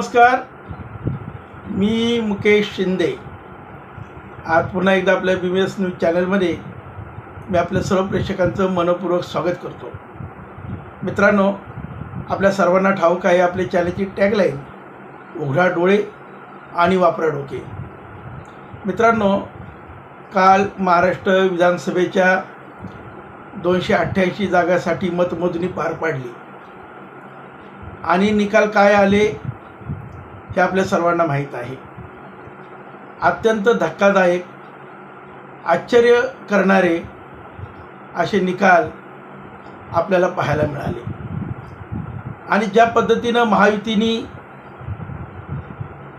नमस्कार. मी मुकेश शिंदे. आज पुन्हा एकदा आपल्या बी बी एस न्यूज चॅनलमध्ये मी आपल्या सर्व प्रेक्षकांचं मनपूर्वक स्वागत करतो. मित्रांनो आपल्या सर्वांना ठाऊक आहे आपल्या चॅनलची टॅगलाईन उघडा डोळे आणि वापरा डोके. मित्रांनो काल महाराष्ट्र विधानसभेच्या दोनशे अठ्ठ्याऐंशी जागासाठी मतमोजणी पार पाडली. आणि निकाल काय आले हे आपल्या सर्वांना माहीत आहे. अत्यंत धक्कादायक आश्चर्य करणारे असे निकाल आपल्याला पाहायला मिळाले. आणि ज्या पद्धतीनं महायुतीने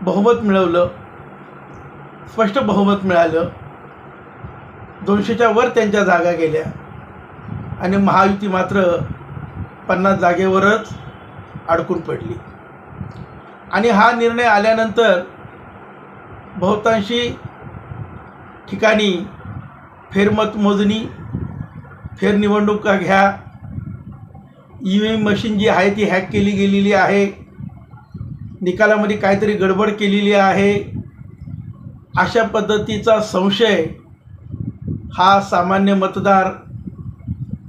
बहुमत मिळवलं स्पष्ट बहुमत मिळालं दोनशेच्या वर त्यांच्या जागा गेल्या आणि महायुती मात्र पन्नास जागेवरच अडकून पडली. आणि हा निर्णय आल्यानंतर बहुतांशी ठिकाणी फेरमतमोजणी फेरनिवडणुका घ्या. ई व्ही एम मशीन जी आहे ती हॅक केली गेलेली आहे. निकालामध्ये काहीतरी गडबड केलेली आहे. अशा पद्धतीचा संशय हा सामान्य मतदार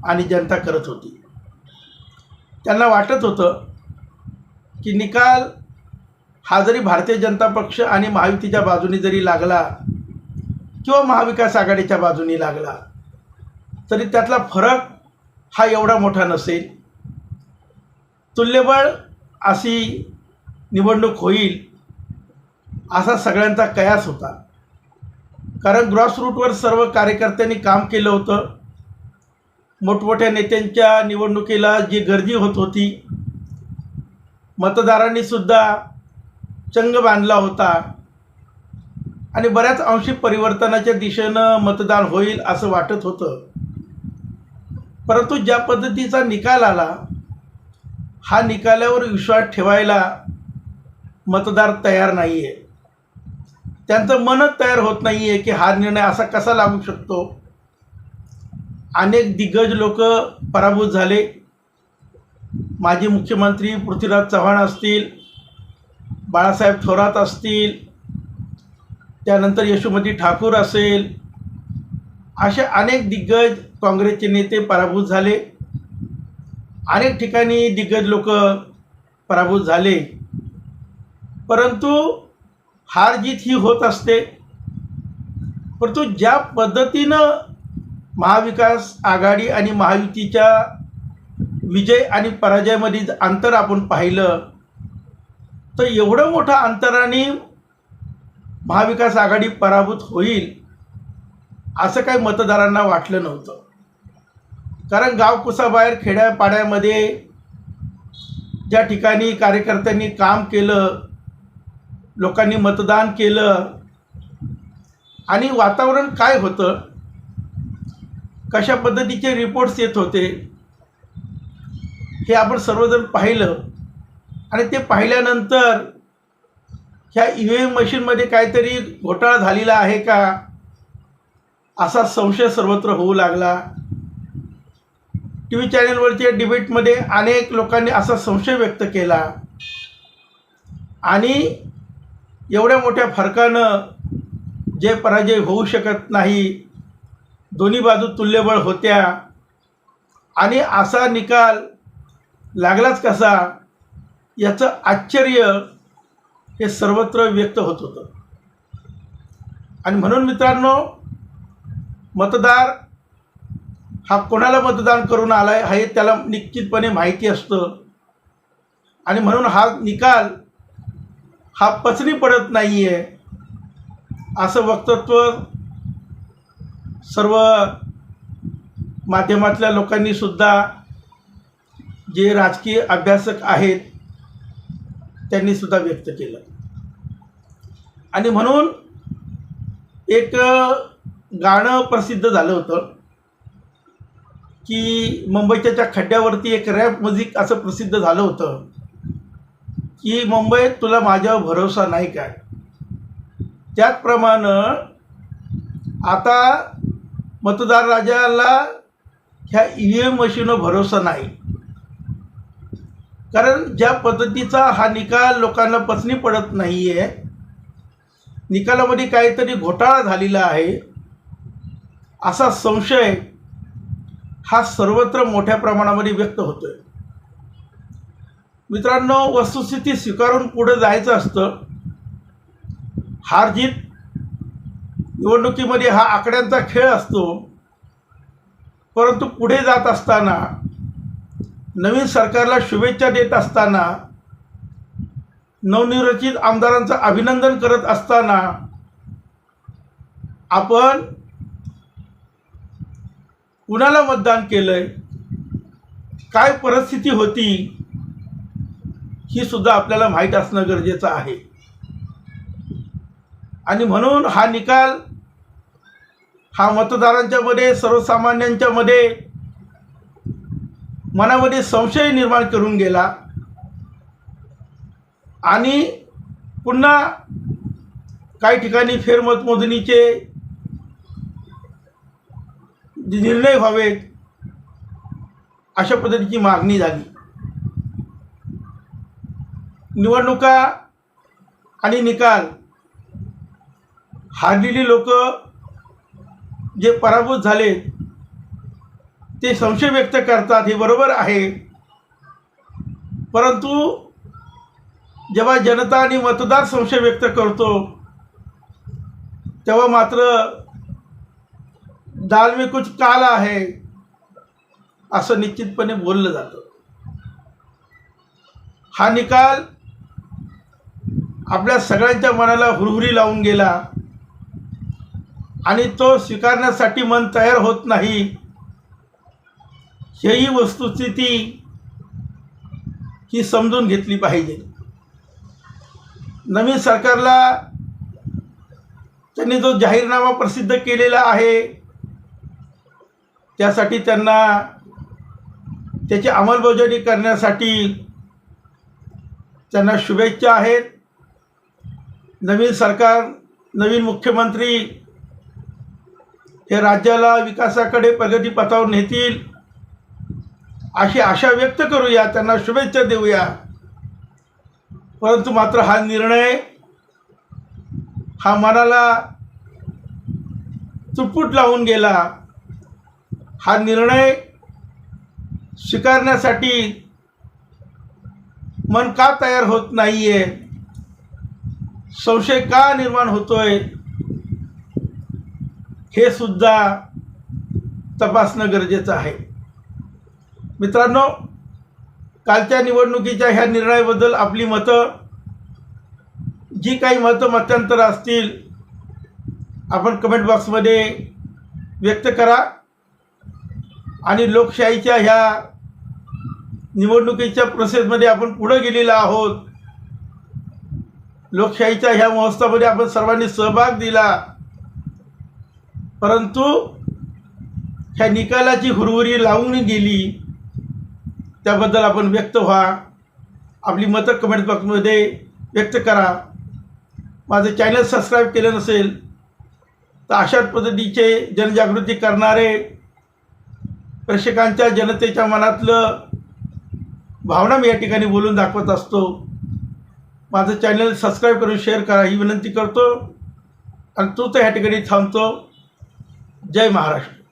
आणि जनता करत होती. त्यांना वाटत होतं की निकाल हा जरी भारतीय जनता पक्ष आणि महायुतीच्या बाजूने जरी लागला किंवा महाविकास आघाडीच्या बाजूने लागला तरी त्यातला फरक हा एवढा मोठा नसेल. तुल्यबळ अशी निवडणूक होईल असा सगळ्यांचा कयास होता. कारण ग्रॉसरूटवर सर्व कार्यकर्त्यांनी काम केलं होतं. मोठमोठ्या नेत्यांच्या निवडणुकीला जी गर्दी होत होती मतदारांनीसुद्धा चंग बांधला होता. आणि बऱ्याच अंशी परिवर्तनाच्या दिशेनं मतदान होईल असं वाटत होतं. परंतु ज्या पद्धतीचा निकाल आला हा निकालावर विश्वास ठेवायला मतदार तयार नाही आहे त्यांचं मनच तयार होत नाही आहे की हा निर्णय असा कसा लागू शकतो. अनेक दिग्गज लोक पराभूत झाले. माजी मुख्यमंत्री पृथ्वीराज चव्हाण असतील बाळासाहेब थोरात असतील त्यानंतर यशोमती ठाकूर असेल असे अनेक दिग्गज काँग्रेसचे नेते पराभूत झाले. अनेक ठिकाणी दिग्गज लोक पराभूत झाले. परंतु हार जीत ही होत असते. परंतु ज्या पद्धतीनं महाविकास आघाडी आणि महायुतीच्या विजय आणि पराजयामधील अंतर आपण पाहिलं तर एवढं मोठं अंतराने महाविकास आघाडी पराभूत होईल असं काही मतदारांना वाटलं नव्हतं. कारण गावकुसाबाहेर खेड्यापाड्यामध्ये ज्या ठिकाणी कार्यकर्त्यांनी काम केलं लोकांनी मतदान केलं आणि वातावरण काय होतं कशा पद्धतीचे रिपोर्ट्स येत होते हे आपण सर्वजण पाहिलं. आणि ते पाहिल्यानंतर ह्या ई व्ही एम मशीनमध्ये काहीतरी घोटाळा झालेला आहे का? असा संशय सर्वत्र होऊ लागला. टी व्ही चॅनलवरच्या डिबेटमध्ये अनेक लोकांनी असा संशय व्यक्त केला. आणि एवढ्या मोठ्या फरकानं जे पराजय होऊ शकत नाही दोन्ही बाजू तुल्यबळ होत्या. आणि असा निकाल लागलाच कसा? याचं आश्चर्य हे सर्वत्र व्यक्त होत होतं. आणि म्हणून मित्रांनो मतदार हा कोणाला मतदान करून आला आहे हे त्याला निश्चितपणे माहिती असतं. आणि म्हणून हा निकाल हा पचनी पडत नाही आहे असं वक्तत्व सर्व माध्यमातल्या लोकांनी सुद्धा जे राजकीय अभ्यासक आहेत त्यांनी सुद्धा व्यक्त केलं. आणि म्हणून एक गाणं प्रसिद्ध झालं होतं की मुंबईच्या त्या खड्ड्यावरती एक रॅप म्युझिक असं प्रसिद्ध झालं होतं की मुंबईत तुला माझ्यावर भरोसा नाही काय? त्याचप्रमाणे आता मतदार राजाला ह्या ई व्ही एम मशीनवर भरोसा नाही. कारण ज्या पद्धतीचा हा निकाल लोकांना पचनी पडत नाही आहे निकालामध्ये काहीतरी घोटाळा झालेला आहे असा संशय हा सर्वत्र मोठ्या प्रमाणामध्ये व्यक्त होतो आहे मित्रांनो वस्तुस्थिती स्वीकारून पुढे जायचं असतं. हार जीत निवडणुकीमध्ये हा आकड्यांचा खेळ असतो. परंतु पुढे जात असताना नवीन सरकारला शुभेच्छा देत असताना नवनिर्वाचित आमदारांचं अभिनंदन करत असताना आपण कुणाला मतदान केलंय काय परिस्थिती होती ही सुद्धा आपल्याला माहीत असणं गरजेचं आहे. आणि म्हणून हा निकाल हा मतदारांच्यामध्ये सर्वसामान्यांच्यामध्ये मनामध्ये संशय निर्माण करून गेला. आणि पुन्हा काही ठिकाणी फेरमतमोजणीचे जे निर्णय व्हावेत अशा पद्धतीची मागणी झाली. निवडणुका आणि निकाल हारलेली लोक जे पराभूत झाले ते संशय व्यक्त करतात हे बरोबर आहे. परंतु जेव्हा जनता आणि मतदार संशय व्यक्त करतो तेव्हा मात्र दाल में कुछ काला आहे असं निश्चितपणे बोललं जातं. हा निकाल आपल्या सगळ्यांच्या मनाला हुरहुरी लावून गेला आणि तो स्वीकारण्यासाठी मन तयार होत नाही. हेही वस्तुस्थिती ही समजून घेतली पाहिजे. नवीन सरकारला त्यांनी जो जाहीरनामा प्रसिद्ध केलेला आहे त्यासाठी त्यांना त्याची अंमलबजावणी करण्यासाठी त्यांना शुभेच्छा आहेत. नवीन सरकार नवीन मुख्यमंत्री हे राज्याला विकासाकडे प्रगतीपथावर नेतील. अशी आशा व्यक्त करूया त्यांना शुभेच्छा देऊया. परंतु मात्र हा निर्णय हा मनाला चुटपुट लावून गेला. हा निर्णय स्वीकारण्यासाठी मन का तयार होत नाही आहे संशय का निर्माण होतोय? हे सुद्धा तपासणं गरजेचं आहे. मित्रांनो कालच्या निवडणुकीच्या ह्या निर्णयाबद्दल आपली मतं जी काही मतं मतांतर असतील आपण कमेंट बॉक्समध्ये व्यक्त करा. आणि लोकशाहीच्या ह्या निवडणुकीच्या प्रोसेसमध्ये आपण पुढं गेलेलो आहोत. लोकशाहीच्या ह्या महोत्सवामध्ये आपण सर्वांनी सहभाग दिला. परंतु ह्या निकालाची हुरहुरी लावून गेली. त्याबद्दल आपण व्यक्त व्हा. आपली मतं कमेंट बॉक्समध्ये व्यक्त करा. माझं चॅनल सबस्क्राईब केलं नसेल तर अशाच पद्धतीचे जनजागृती करणारे प्रेक्षकांच्या जनतेच्या मनातलं भावना मी या ठिकाणी बोलून दाखवत असतो. माझं चॅनल सबस्क्राईब करून शेअर करा ही विनंती करतो. आणि तू तर ह्या ठिकाणी थांबतो. जय महाराष्ट्र.